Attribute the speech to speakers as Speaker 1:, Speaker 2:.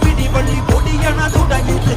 Speaker 1: பிடி வள்ளி கொடியன துடைத்து